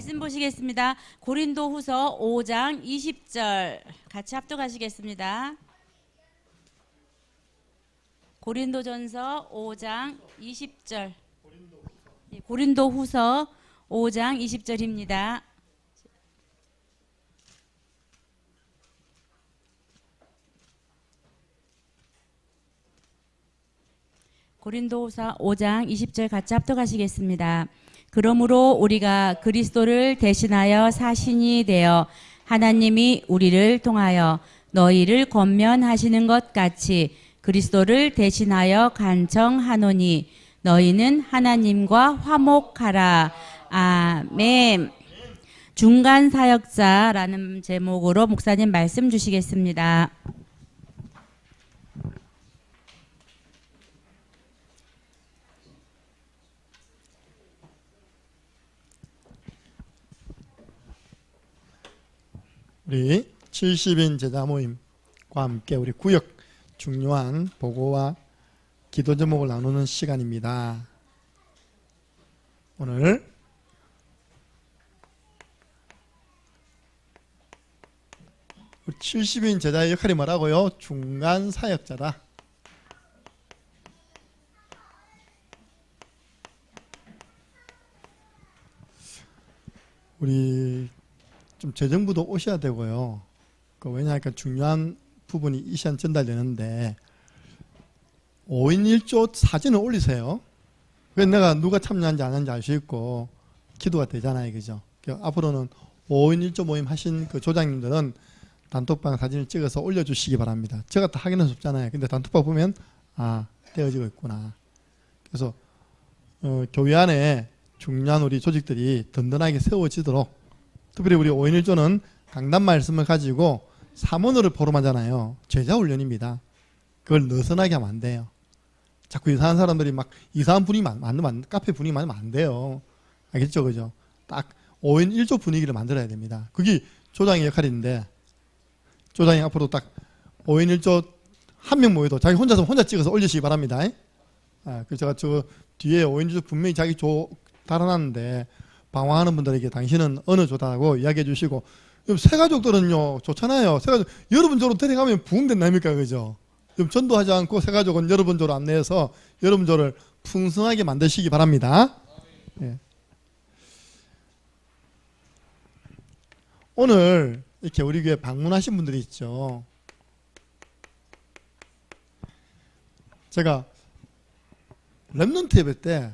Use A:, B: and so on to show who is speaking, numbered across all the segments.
A: 말씀 보시겠습니다. 고린도 후서 5장 20절 같이 합독하시겠습니다. 고린도 전서 5장 20절. 예, 고린도 후서 5장 20절입니다. 고린도후서 5장 20절 같이 합독하시겠습니다. 그러므로 우리가 그리스도를 대신하여 사신이 되어 하나님이 우리를 통하여 너희를 권면하시는 것 같이 그리스도를 대신하여 간청하노니 너희는 하나님과 화목하라. 아멘. 중간 사역자라는 제목으로 목사님 말씀 주시겠습니다.
B: 우리 70인 제자 모임과 함께 우리 구역 중요한 보고와 기도 제목을 나누는 시간입니다. 오늘 우리 70인 제자의 역할이 뭐라고요? 중간 사역자다. 우리 좀 재정부도 오셔야 되고요. 그 왜냐하니까 중요한 부분이 이 시간 전달되는데 5인 1조 사진을 올리세요. 그래서 내가 누가 참여한지 안 하는지 알 수 있고 기도가 되잖아요. 그죠? 그 앞으로는 5인 1조 모임 하신 그 조장님들은 단톡방 사진을 찍어서 올려주시기 바랍니다. 제가 다 하기는 없잖아요. 근데 단톡방 보면 아 떼어지고 있구나. 그래서 어, 교회 안에 중요한 우리 조직들이 든든하게 세워지도록 특별히 우리 5인 1조는 강단 말씀을 가지고 사문어를 포럼하잖아요. 제자 훈련입니다. 그걸 느슨하게 하면 안 돼요. 자꾸 이상한 사람들이 막 이상한 분위기 만- 만들면 카페 분위기 만들면 안 돼요. 알겠죠? 그죠? 딱 5인 1조 분위기를 만들어야 됩니다. 그게 조장의 역할인데 조장이 앞으로 딱 5인 1조 한 명 모여도 자기 혼자서 혼자 찍어서 올리시기 바랍니다. 아, 그래서 제가 저 뒤에 5인 1조 분명히 자기 조 달아놨는데 방황하는 분들에게 당신은 어느 조다고 이야기해 주시고 새 가족들은요 좋잖아요. 새 가족 여러분 조로 데려가면 부흥된다니까 그죠? 그럼 전도하지 않고 새 가족은 여러분 조로 안내해서 여러분 조를 풍성하게 만드시기 바랍니다. 예. 오늘 이렇게 우리 교회 방문하신 분들이 있죠. 제가 랩넌트 예배 때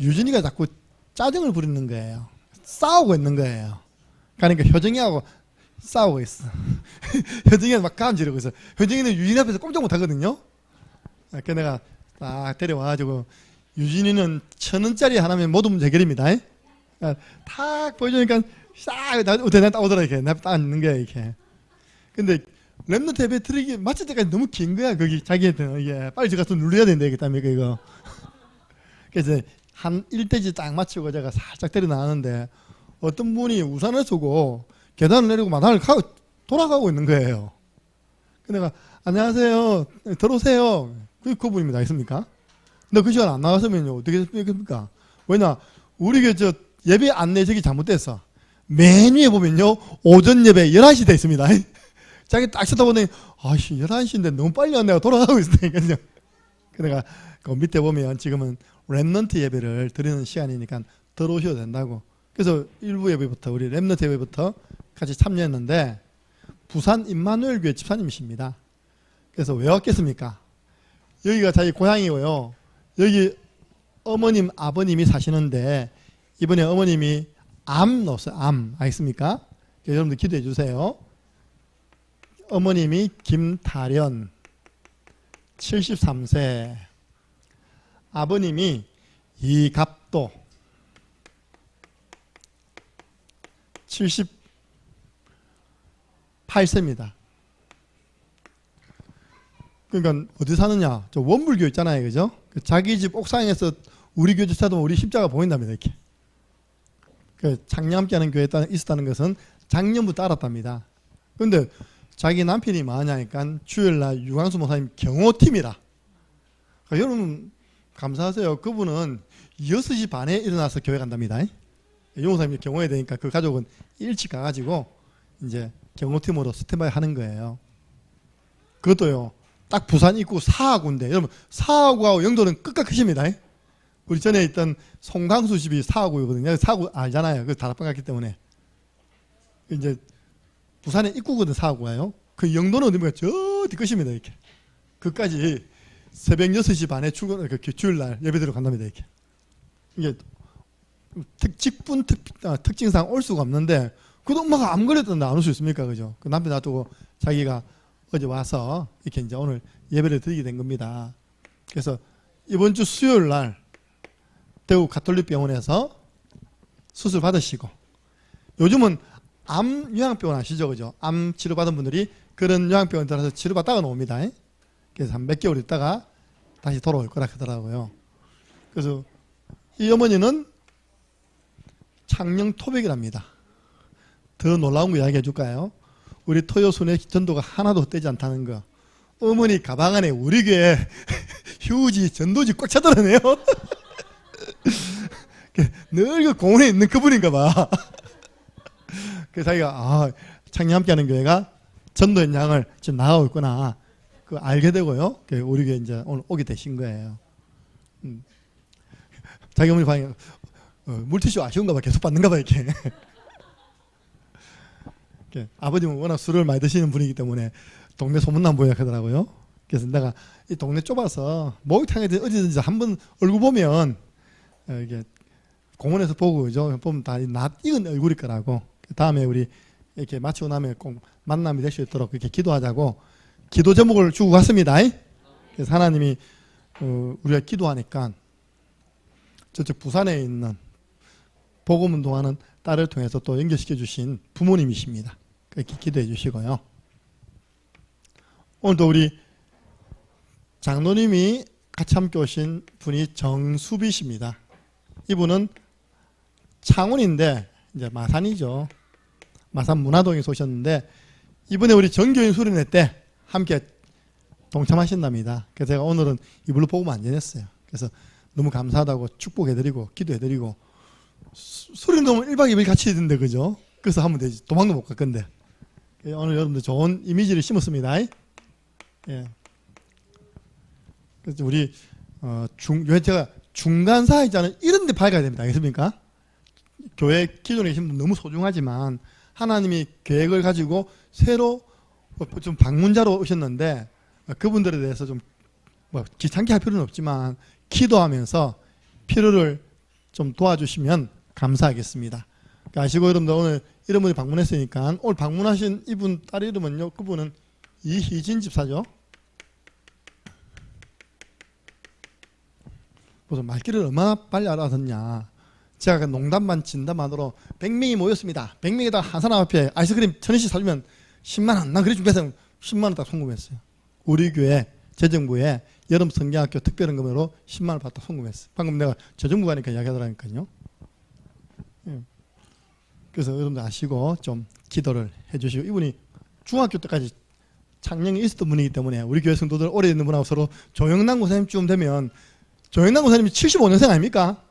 B: 유진이가 자꾸 짜증을 부리는 거예요. 싸우고 있는 거예요. 그러니까 효정이하고 싸우고 있어. 효정이가 막 감 지르고 있어. 효정이는 유진 앞에서 꼼짝 못 하거든요. 그래서 내가 딱 데려와가지고 유진이는 천 원짜리 하나면 모든 문제 해결입니다. 그러니까 탁 보여주니까 싹 어때 나딱 오더라 이렇게 나딱 앉는 거야 이렇게. 근데 랩노트 예배 드리기 마칠 때까지 너무 긴 거야 거기 자기한테는 이게 빨리 저 가서 눌러야 된다 이게 다음에 이거. 그래서 한 1대지 딱 맞추고 제가 살짝 데려 나왔는데 어떤 분이 우산을 쓰고 계단을 내리고 마당을 가고 돌아가고 있는 거예요. 내가 안녕하세요 들어오세요. 그 그분입니다. 있습니까? 근데 그 시간 안 나왔으면요 어떻게 됩니까? 왜냐 우리 그저 예배 안내적이 잘못됐어. 맨 위에 보면요 오전 예배 11시 돼 있습니다. 자기 딱 쳐다보니 아씨 11시인데 너무 빨리 왔네요 돌아가고 있으니까 요. 내가 그 밑에 보면 지금은 랩넌트 예배를 드리는 시간이니까 들어오셔도 된다고. 그래서 일부 예배부터 우리 랩넌트 예배부터 같이 참여했는데 부산 임마누엘 교회 집사님이십니다. 그래서 왜 왔겠습니까? 여기가 자기 고향이고요. 여기 어머님 아버님이 사시는데 이번에 어머님이 암 넣었어요. 암 알겠습니까? 여러분들 기도해 주세요. 어머님이 김다련 73세 아버님이 이갑도 78세입니다. 그러니까 어디 사느냐? 저 원불교 있잖아요, 그죠? 그 자기 집 옥상에서 우리 교회 찾아도 우리 십자가 보인답니다, 이렇게. 그 창녕함께하는 교회에 있었다는 것은 작년부터 알았답니다. 그런데 자기 남편이 뭐하냐니까 주일날 유광수 목사님 경호팀이라. 그러니까 여러분 감사하세요. 그분은 6시 반에 일어나서 교회 간답니다. 용호사님이 경호해야 되니까 그 가족은 일찍 가가지고 이제 경호팀으로 스탠바이 하는 거예요. 그것도요. 딱 부산 입구 사하구인데 여러분 사하구하고 영도는 끝까 크십니다. 우리 전에 있던 송강수 집이 사하구거든요. 사하구 알잖아요. 그 다락방 갔기 때문에 이제 부산의 입구거든 사하구가요. 그 영도는 어디입니까? 저 뒤끝입니다. 이렇게 그까지 새벽 6시 반에 출근 그 주일날 예배드려 간답니다. 이렇게 이게 특 직분 특 아, 특징상 올 수가 없는데 그 엄마가 안 그랬던데 안 올 수 있습니까? 그죠? 그 남편 놔두고 자기가 어제 와서 이렇게 이제 오늘 예배를 드리게 된 겁니다. 그래서 이번 주 수요일 날 대구 가톨릭 병원에서 수술 받으시고 요즘은 암 요양병원 아시죠? 그죠? 암 치료 받은 분들이 그런 요양병원 들어서 치료 받다가 나옵니다. 그래서 한 몇 개월 있다가 다시 돌아올 거라 하더라고요. 그래서 이 어머니는 창녕 토백이랍니다. 더 놀라운 거 이야기해 줄까요? 우리 토요순의 전도가 하나도 헛되지 않다는 거. 어머니 가방 안에 우리 교회 휴지, 전도지 꽉 차더라네요. 늘 그 공원에 있는 그분인가 봐. 그래서 자기가 아, 창녕 함께하는 교회가 전도의 양을 지금 나가고 있구나. 그 알게 되고요. 그 우리 교회 이제 오늘 오게 되신 거예요. 음. 자기 어머니 방에 어, 물티슈 아쉬운가 봐 계속 받는가 봐 이렇게. 이렇게 아버님은 워낙 술을 많이 드시는 분이기 때문에 동네 소문난 분이라 하더라고요. 그래서 내가 이 동네 좁아서 목욕탕에 어디든지 한 번 얼굴 보면 어, 이게 공원에서 보고 그죠? 보면 다 낯 익은 얼굴일 거라고. 다음에 우리 이렇게 마치고 나면 꼭 만남이 될 수 있도록 그렇게 기도하자고 기도 제목을 주고 갔습니다. 그래서 하나님이 어, 우리가 기도하니까 저쪽 부산에 있는 복음 운동하는 딸을 통해서 또 연결시켜 주신 부모님이십니다. 그렇게 기도해 주시고요. 오늘도 우리 장로님이 같이 함께 오신 분이 정수비십니다. 이분은 창원인데 이제 마산이죠. 마산 문화동에서 오셨는데 이번에 우리 정교인 수련회 때 함께 동참하신답니다. 그래서 제가 오늘은 이불로 복음 안 전했어요. 그래서 너무 감사하다고 축복해드리고 기도해드리고 수련동은 1박 2일 같이 있는데 그죠? 그래서 하면 되지. 도망도 못 갈 건데. 예, 오늘 여러분들 좋은 이미지를 심었습니다. 예. 그래서 우리 어, 중, 왜 제가 중간 사회자는 이런 데 밝아야 됩니다. 알겠습니까? 교회 계신 분 너무 소중하지만 하나님이 계획을 가지고 새로 좀 방문자로 오셨는데 그분들에 대해서 좀 뭐 귀찮게 할 필요는 없지만 기도하면서 필요를 좀 도와주시면 감사하겠습니다. 그러니까 아시고 여러분들 오늘 이런 분이 방문했으니까 오늘 방문하신 이분 딸 이름은요. 그분은 이희진 집사죠. 무슨 말귀를 얼마나 빨리 알아듣냐. 제가 그 농담만 진담만으로 100명이 모였습니다. 100명에다 한 사람 앞에 아이스크림 천 원씩 사주면 10만 원. 난 그래 준비해서 10만 원딱 송금했어요. 우리 교회 재정부에 여름 성경학교 특별헌금으로 10만 원 받다 송금했어요. 방금 내가 재정부 가니까 이야기하더라니까요. 예. 그래서 여러분들 아시고 좀 기도를 해주시고 이분이 중학교 때까지 창녕에 있었던 분이기 때문에 우리 교회 성도들 오래 있는 분하고 서로 조영남 고사님쯤 되면 조영남 고사님이 75년생 아닙니까?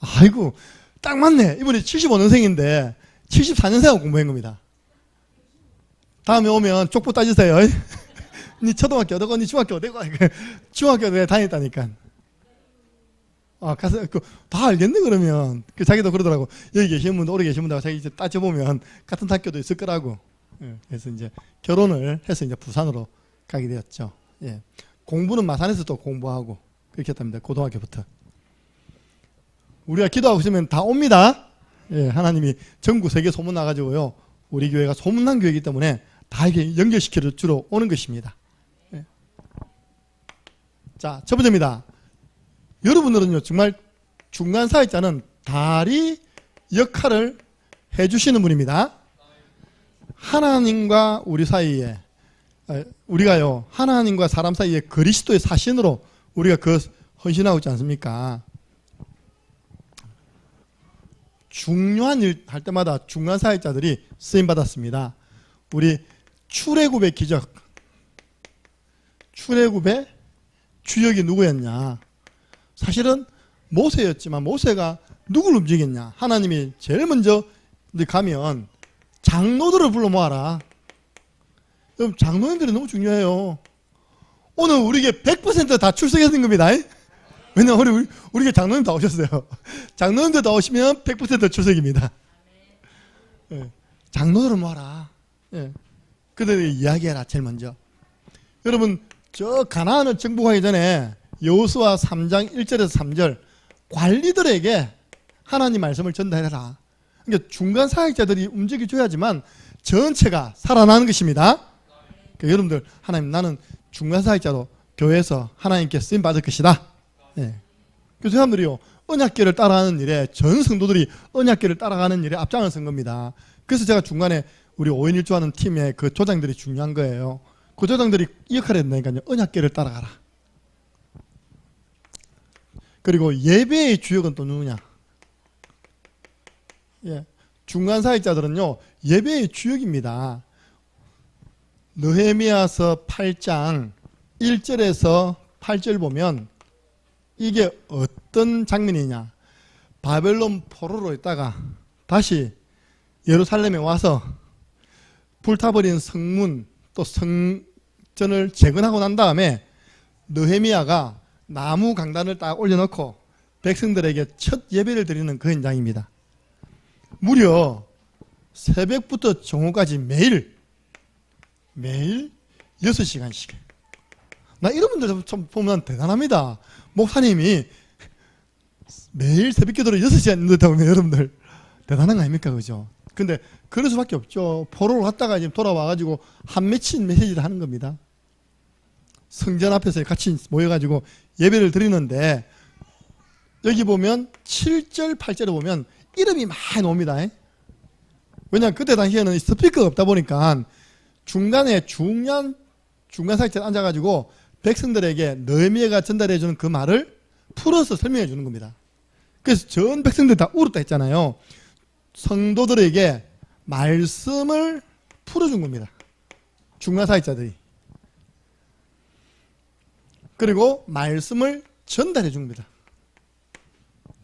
B: 아이고 딱 맞네. 이분이 75년생인데 74년생하고 공부한 겁니다. 다음에 오면 쪽보 따주세요. 니 초등학교 어디고 니 중학교 어디고 중학교 어디 다녔다니까. 아 가서 그 다 알겠네 그러면 그 자기도 그러더라고 여기 계신 분도 오래 계신 분하고 자기 이제 따져보면 같은 학교도 있을 거라고. 예, 그래서 이제 결혼을 해서 이제 부산으로 가게 되었죠. 예. 공부는 마산에서 또 공부하고 그렇게 했답니다. 고등학교부터. 우리가 기도하고 있으면 다 옵니다. 예, 하나님이 전국 세계 소문 나가지고요. 우리 교회가 소문난 교회이기 때문에 다 이게 연결시켜 주러 오는 것입니다. 예. 자, 첫 번째입니다. 여러분들은요, 정말 중간 사회자는 다리 역할을 해주시는 분입니다. 하나님과 우리 사이에, 아, 우리가요, 하나님과 사람 사이에 그리스도의 사신으로 우리가 그 헌신하고 있지 않습니까? 중요한 일 할 때마다 중간 사역자들이 쓰임 받았습니다. 우리 출애굽의 기적, 출애굽의 주역이 누구였냐? 사실은 모세였지만 모세가 누굴 움직였냐? 하나님이 제일 먼저 가면 장로들을 불러 모아라. 여러분 장로님들이 너무 중요해요. 오늘 우리에게 100%다 출석했는 겁니다. 왜냐면 우리, 우리, 우리가 장로님 다 오셨어요. 장로님들 다 오시면 100% 출석입니다. 예. 장로들을 모아라. 예. 그들이 이야기해라, 제일 먼저. 여러분, 저 가나안을 정복하기 전에 여호수아 3장 1절에서 3절 관리들에게 하나님 말씀을 전달해라. 그러니까 중간 사역자들이 움직여줘야지만 전체가 살아나는 것입니다. 그러니까 여러분들 하나님 나는 중간 사역자로 교회에서 하나님께 쓰임 받을 것이다. 예. 그 사람들이요 언약계를 따라가는 일에 전 성도들이 언약계를 따라가는 일에 앞장을 선 겁니다. 그래서 제가 중간에 우리 5인 1조 하는 팀의 그 조장들이 중요한 거예요. 그 조장들이 이 역할을 했다니까요. 언약계를 따라가라. 그리고 예배의 주역은 또 누구냐? 예. 중간 사역자들은요. 예배의 주역입니다. 느헤미야서 8장 1절에서 8절 보면 이게 어떤 장면이냐? 바벨론 포로로 있다가 다시 예루살렘에 와서 불타버린 성문 또 성전을 재건하고 난 다음에 느헤미야가 나무 강단을 딱 올려놓고 백성들에게 첫 예배를 드리는 그 현장입니다. 무려 새벽부터 정오까지 매일 매일 6시간씩 나 이런 분들 좀 보면 대단합니다. 목사님이 매일 새벽 기도를 6시간 늦다고 하면 여러분들 대단한 거 아닙니까? 그죠? 근데 그럴 수밖에 없죠. 포로를 갔다가 이제 돌아와가지고 한 맺힌 메시지를 하는 겁니다. 성전 앞에서 같이 모여가지고 예배를 드리는데 여기 보면 7절, 8절에 보면 이름이 많이 나옵니다. 왜냐하면 그때 당시에는 스피커가 없다 보니까 중간에 중요한 중간 사역자에 앉아가지고 백성들에게 너미에가 전달해 주는 그 말을 풀어서 설명해 주는 겁니다. 그래서 전 백성들 다 울었다 했잖아요. 성도들에게 말씀을 풀어준 겁니다. 중간 사역자들이. 그리고 말씀을 전달해 줍니다.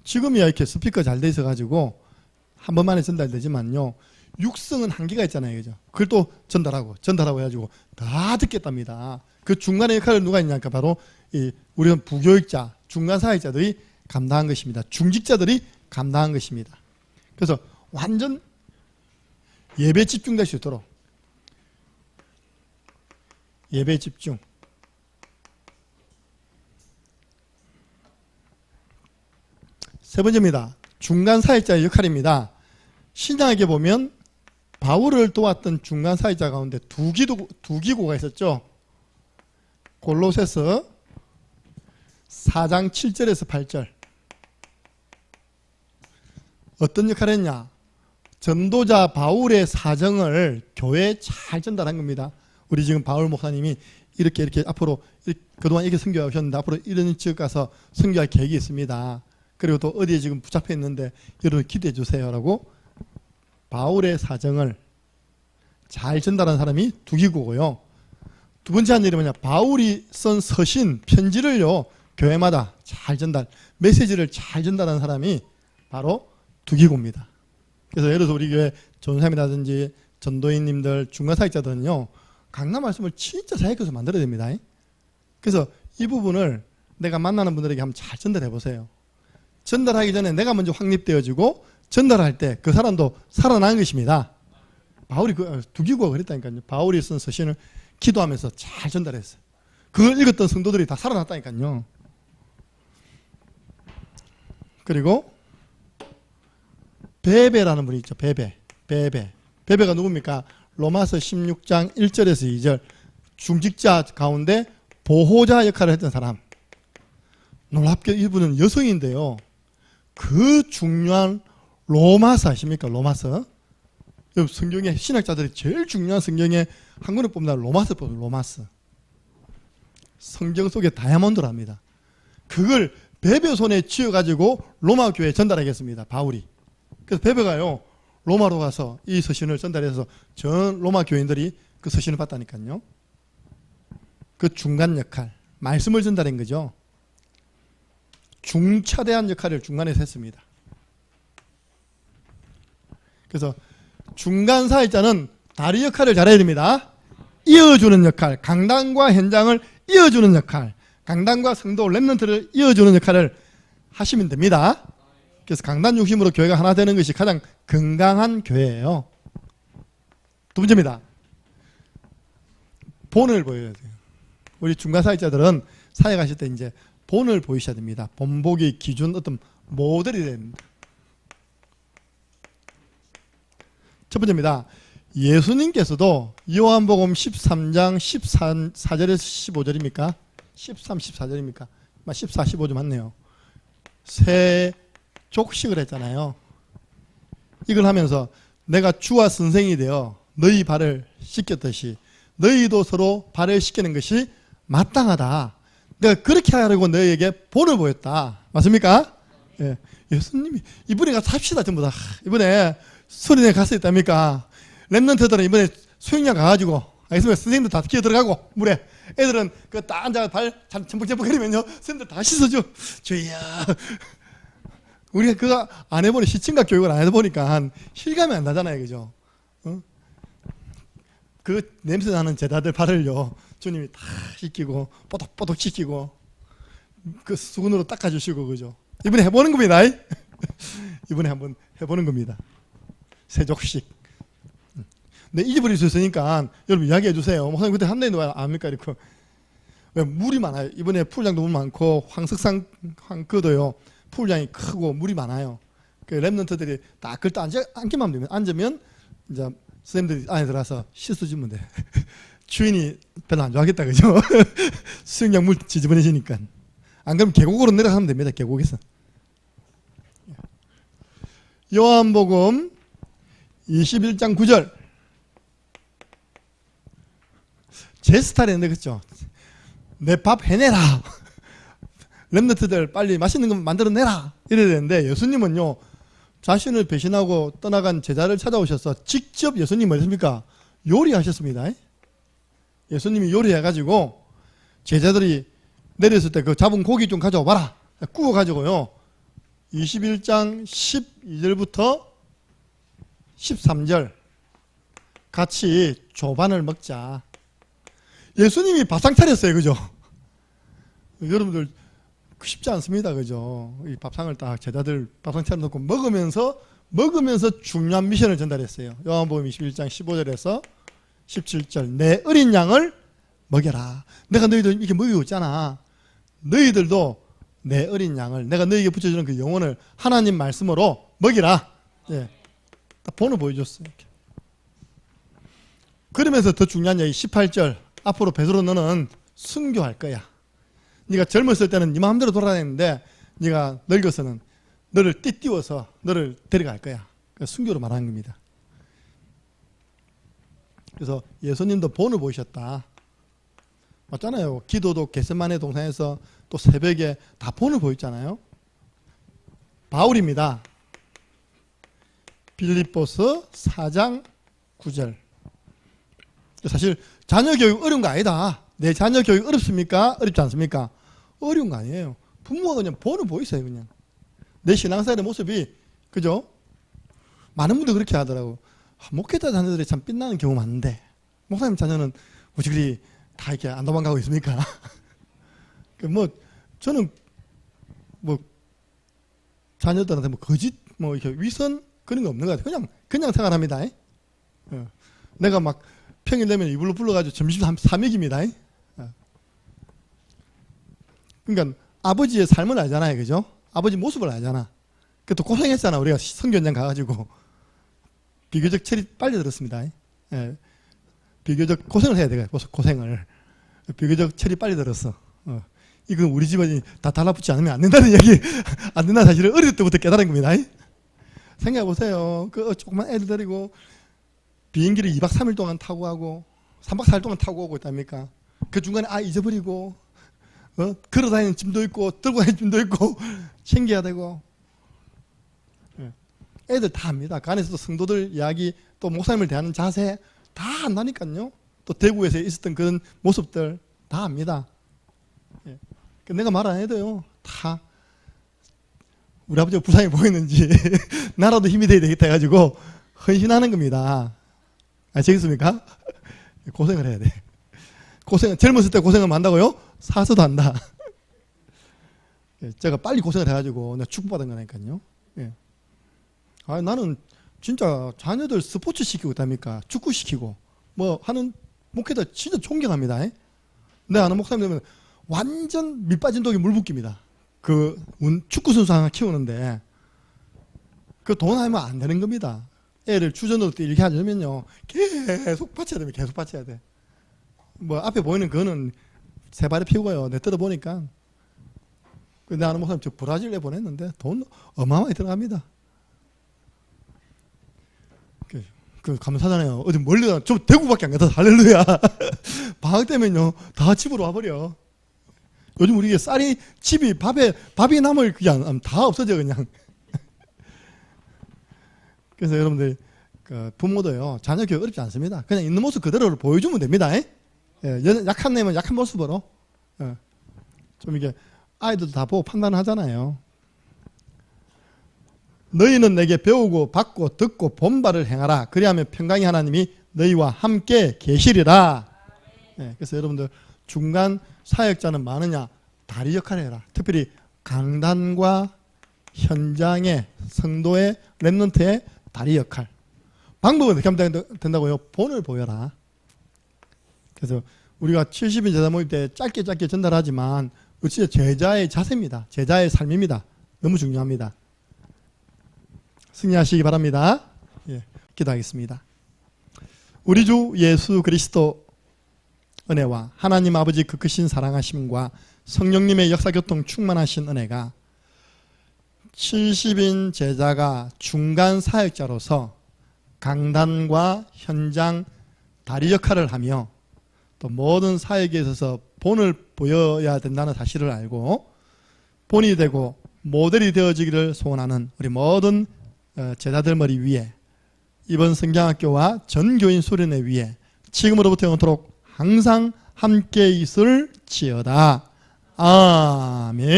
B: 지금이야 이렇게 스피커 잘 돼 있어가지고 한 번만에 전달되지만요. 육성은 한계가 있잖아요. 그죠? 그걸 또 전달하고, 전달하고 해가지고 다 듣겠답니다. 그 중간에 역할을 누가 있냐니까 바로 이 우리는 부교육자, 중간 사역자들이 감당한 것입니다. 중직자들이 감당한 것입니다. 그래서 완전 예배 집중될 수 있도록 예배 집중. 세 번째입니다. 중간 사역자의 역할입니다. 신약에 보면 바울을 도왔던 중간 사역자 가운데 두 기도 두 기고가 있었죠. 골로새서 4장 7절에서 8절. 어떤 역할을 했냐? 전도자 바울의 사정을 교회에 잘 전달한 겁니다. 우리 지금 바울 목사님이 이렇게 이렇게 앞으로 그동안 이렇게 선교하셨는데 앞으로 이런 지역 가서 선교할 계획이 있습니다. 그리고 또 어디에 지금 붙잡혀 있는데 여러분 기대해 주세요라고 바울의 사정을 잘 전달한 사람이 두기고고요. 두 번째 한 일이 뭐냐? 바울이 쓴 서신 편지를요 교회마다 잘 전달 메시지를 잘 전달한 사람이 바로 두기고입니다. 그래서 예를 들어서 우리 교회 전사님이라든지 전도인님들 중간사역자들은요 강남 말씀을 진짜 자기께서 만들어야 됩니다. 그래서 이 부분을 내가 만나는 분들에게 한번 잘 전달해 보세요. 전달하기 전에 내가 먼저 확립되어지고 전달할 때 그 사람도 살아나는 것입니다. 바울이 그 두기고가 그랬다니까요. 바울이 쓴 서신을 기도하면서 잘 전달했어요. 그걸 읽었던 성도들이 다 살아났다니까요. 그리고 베베라는 분이 있죠. 베베. 베베. 베베가 누굽니까? 로마서 16장 1절에서 2절 중직자 가운데 보호자 역할을 했던 사람. 놀랍게 이분은 여성인데요. 그 중요한 로마서 아십니까? 로마서. 성경에 신학자들이 제일 중요한 성경에 한 권을 뽑는다. 로마서 뽑아요. 로마서. 성경 속에 다이아몬드랍니다. 그걸 베베 손에 쥐어가지고 로마 교회에 전달하겠습니다. 바울이. 그래서 베베가요. 로마로 가서 이 서신을 전달해서 전 로마 교인들이 그 서신을 받다니까요. 그 중간 역할. 말씀을 전달한 거죠. 중차대한 역할을 중간에서 했습니다. 그래서 중간 사회자는 다리 역할을 잘해야 됩니다. 이어주는 역할, 강단과 현장을 이어주는 역할, 강단과 성도 랩런트를 이어주는 역할을 하시면 됩니다. 그래서 강단 중심으로 교회가 하나 되는 것이 가장 건강한 교회예요. 두 번째입니다. 본을 보여야 돼요. 우리 중간 사회자들은 사회 가실 때 이제 본을 보이셔야 됩니다. 본보기 기준 어떤 모델이 됩니다. 첫 번째입니다. 예수님께서도 요한복음 13장 14절에서 15절입니까? 13, 14절입니까? 14, 15절 맞네요. 새 족식을 했잖아요. 이걸 하면서 내가 주와 선생이 되어 너희 발을 씻겼듯이 너희도 서로 발을 씻기는 것이 마땅하다. 내가 그렇게 하려고 너희에게 본을 보였다. 맞습니까? 예. 예수님이 이번에 가서 합시다 전부 다. 이번에 소리내 갔을 때입니까? 랩런트들은 이번에 수영장 가가지고 알겠습니다. 선생님들 다 기어 들어가고 물에 애들은 그 딱 앉아 발 첨벙첨벙거리면요 선생님들 다 씻어줘. 주야. 우리가 그거 안 해보니 시청각 교육을 안 해보니까 실감이 안 나잖아요, 그죠? 어? 그 냄새 나는 제자들 발을요 주님이 다 씻기고 뽀독뽀독 씻기고 그 수건으로 닦아주시고 그죠? 이번에 해보는 겁니다. 이번에 한번 해보는 겁니다. 세족식. 네, 잊어버릴 수 있으니까 여러분 이야기해 주세요. 목사님 그때 한다는데 왜 압니까? 이렇게. 왜 물이 많아요. 이번에 풀장도 물 많고 황석산 황크도요. 풀장이 크고 물이 많아요. 그 랩런트들이 딱 그때 앉아, 앉기만 하면. 앉으면 이제 선생님들이 안에 들어가서 씻어주면 돼. 주인이 별로 안 좋아하겠다 그죠? 수영장 물 지저분해지니까. 안 그러면 계곡으로 내려가면 됩니다. 계곡에서. 요한복음 21장 9절. 제 스타일인데 그죠? 내 밥 해내라. 랩너트들 빨리 맛있는 거 만들어내라. 이래야 되는데 예수님은요 자신을 배신하고 떠나간 제자를 찾아오셔서 직접 예수님 뭐했습니까? 요리하셨습니다. 예수님이 요리해가지고 제자들이 내렸을 때 그 잡은 고기 좀 가져와 봐라. 구워가지고요. 21장 12절부터 13절 같이 조반을 먹자. 예수님이 밥상 차렸어요, 그죠? 여러분들 쉽지 않습니다, 그죠? 이 밥상을 딱 제자들 밥상 차려놓고 먹으면서 먹으면서 중요한 미션을 전달했어요. 요한복음 21장 15절에서 17절 내 어린 양을 먹여라. 내가 너희들 이렇게 먹이고 있잖아. 너희들도 내 어린 양을 내가 너희에게 붙여주는 그 영혼을 하나님 말씀으로 먹이라. 예. 딱 본을 보여줬어요. 이렇게. 그러면서 더 중요한 얘기 18절 앞으로 베드로 너는 순교할 거야. 네가 젊었을 때는 네 마음대로 돌아다녔는데 네가 늙어서는 너를 띠띠워서 너를 데려갈 거야. 그 순교로 말하는 겁니다. 그래서 예수님도 본을 보이셨다. 맞잖아요. 기도도 개선만의 동산에서 또 새벽에 다 본을 보였잖아요. 바울입니다. 빌립보스 4장 9절. 사실 자녀 교육 어려운 거 아니다. 내 자녀 교육 어렵습니까? 어렵지 않습니까? 어려운 거 아니에요. 부모가 그냥 본을 보이세요, 그냥. 내 신앙생활의 모습이 그죠? 많은 분들 그렇게 하더라고. 아, 목회자 자녀들이 참 빛나는 경우 많은데 목사님 자녀는 어찌 그리 다 이렇게 안 도망가고 있습니까? 그 뭐 저는 뭐 자녀들한테 뭐 거짓 뭐 이렇게 위선 그런 거 없는 것 같아요. 그냥 그냥 생활합니다. 어. 내가 막 평일 되면 이불로 불러가지고 점심 삼 먹입니다. 어. 그러니까 아버지의 삶을 알잖아요, 그죠? 아버지 모습을 알잖아. 그또 고생했잖아, 우리가 성견장 가가지고 비교적 철이 빨리 들었습니다. 예. 비교적 고생을 해야 돼요. 고생을. 비교적 철이 빨리 들었어. 어. 이건 우리 집안이 다 달라붙지 않으면 안 된다는 얘기, 안 된다는 사실을 어릴 때부터 깨달은 겁니다. 생각해 보세요. 그 조그만 애들 데리고 비행기를 2박 3일 동안 타고 가고 3박 4일 동안 타고 오고 있답니까? 그 중간에 아 잊어버리고 어? 걸어 다니는 짐도 있고 들고 다니는 짐도 있고 챙겨야 되고 예. 애들 다 합니다. 그 안에서도 성도들 이야기 또 목사님을 대하는 자세 다 한다니까요. 또 대구에서 있었던 그런 모습들 다 압니다. 그 내가 말 안 해도요. 다 우리 아버지가 부상이 보이는지 나라도 힘이 돼야 되겠다 해가지고 헌신하는 겁니다. 아시겠습니까? 고생을 해야 돼. 고생 젊었을 때 고생을 한다고요? 사서도 한다. 예, 제가 빨리 고생을 해가지고 내가 축복받은 거니까요. 예. 아 나는 진짜 자녀들 스포츠 시키고 있다니까 축구 시키고 뭐 하는 목회자 진짜 존경합니다. 예? 내 아는 목사님들은 완전 밑 빠진 독에 물 붓깁니다. 그 운- 축구 선수 하나 키우는데 그 돈 하면 안 되는 겁니다. 애를 주전으로 때 이렇게 하려면요 계속 받쳐야 됩니다. 계속 받쳐야 돼. 뭐 앞에 보이는 그거는 세 발에 피우고요. 내 뜯어 보니까 그내 아는 목사님 저 브라질에 보냈는데 돈 어마어마하게 들어갑니다. 그, 그 감사잖아요. 어디 멀리 가, 좀 대구밖에 안 가서 할렐루야. 방학 때면요 다 집으로 와버려. 요즘 우리 쌀이 집이 밥에 밥이 남을 그냥 다 없어져 그냥. 그래서 여러분들 그 부모도요 자녀 교육 어렵지 않습니다. 그냥 있는 모습 그대로를 보여주면 됩니다. 예, 연- 약한 내면 약한 모습으로 예. 좀 이게 아이들도 다 보고 판단하잖아요. 너희는 내게 배우고 받고 듣고 본바를 행하라. 그리하면 평강의 하나님이 너희와 함께 계시리라. 예, 그래서 여러분들 중간 사역자는 많으냐 다리 역할을 해라. 특별히 강단과 현장의 성도의 랩런트의 다리 역할. 방법은 어떻게 하면 된- 된다고요? 본을 보여라. 그래서 우리가 70인 제자 모임 때 짧게 짧게 전달하지만 그 진짜 제자의 자세입니다. 제자의 삶입니다. 너무 중요합니다. 승리하시기 바랍니다. 예, 기도하겠습니다. 우리 주 예수 그리스도 은혜와 하나님 아버지 그 크신 사랑하심과 성령님의 역사교통 충만하신 은혜가 70인 제자가 중간 사역자로서 강단과 현장 다리 역할을 하며 또 모든 사역에 있어서 본을 보여야 된다는 사실을 알고 본이 되고 모델이 되어지기를 소원하는 우리 모든 어, 제자들 머리 위에 이번 성경학교와 전 교인 수련회 위에 지금으로부터 영원토록 항상 함께 있을지어다. 아멘.